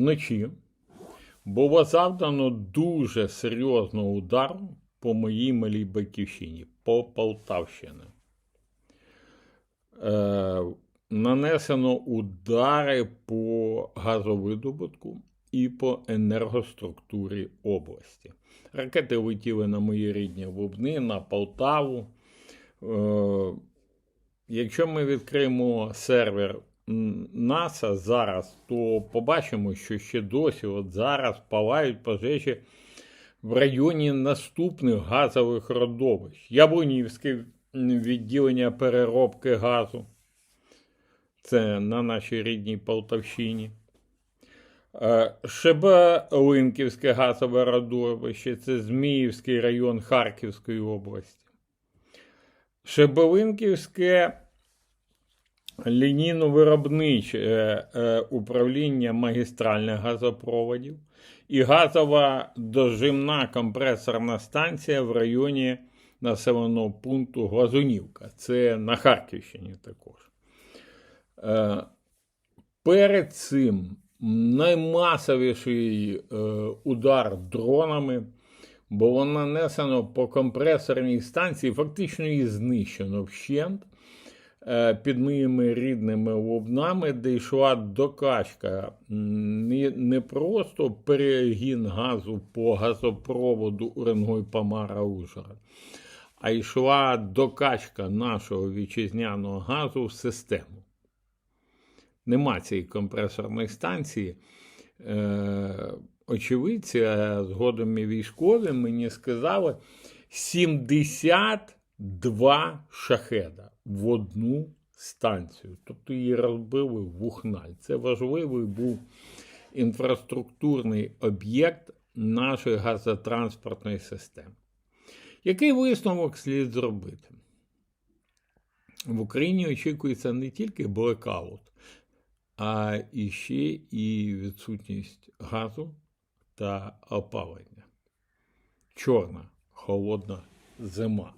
вночі було завдано дуже серйозного удару по моїй малій батьківщині, по Полтавщині. Е, нанесено удари по газовидобутку і по енергоструктурі області. Ракети летіли на мої рідні Лубни, на Полтаву. Е, якщо ми відкриємо сервер НАСА зараз, то побачимо, що ще досі, от зараз палають пожежі в районі наступних газових родовищ. Яблунівське відділення переробки газу. Це на нашій рідній Полтавщині. Е, Шебелинківське газове родовище, це Зміївський район Харківської області. Шебелинківське лінійно-виробниче е, е, управління магістральних газопроводів і газова дожимна компресорна станція в районі населеного пункту Глазунівка. Це на Харківщині також. Е, Перед цим наймасовіший удар дронами було нанесено по компресорній станції, фактично її знищено вщент під моїми рідними лубнами, де йшла докачка. Не, не просто перегін газу по газопроводу Уренгой Памара Ужгород, а йшла докачка нашого вітчизняного газу в систему нема цієї компресорної станції. Е, очевидці, а згодом і військові мені сказали 72 шахеда в одну станцію. Тобто її розбили в Ухналь. Це важливий був інфраструктурний об'єкт нашої газотранспортної системи. Який висновок слід зробити? В Україні очікується не тільки блекаут, а іще і відсутність газу та опалення. Чорна холодна зима.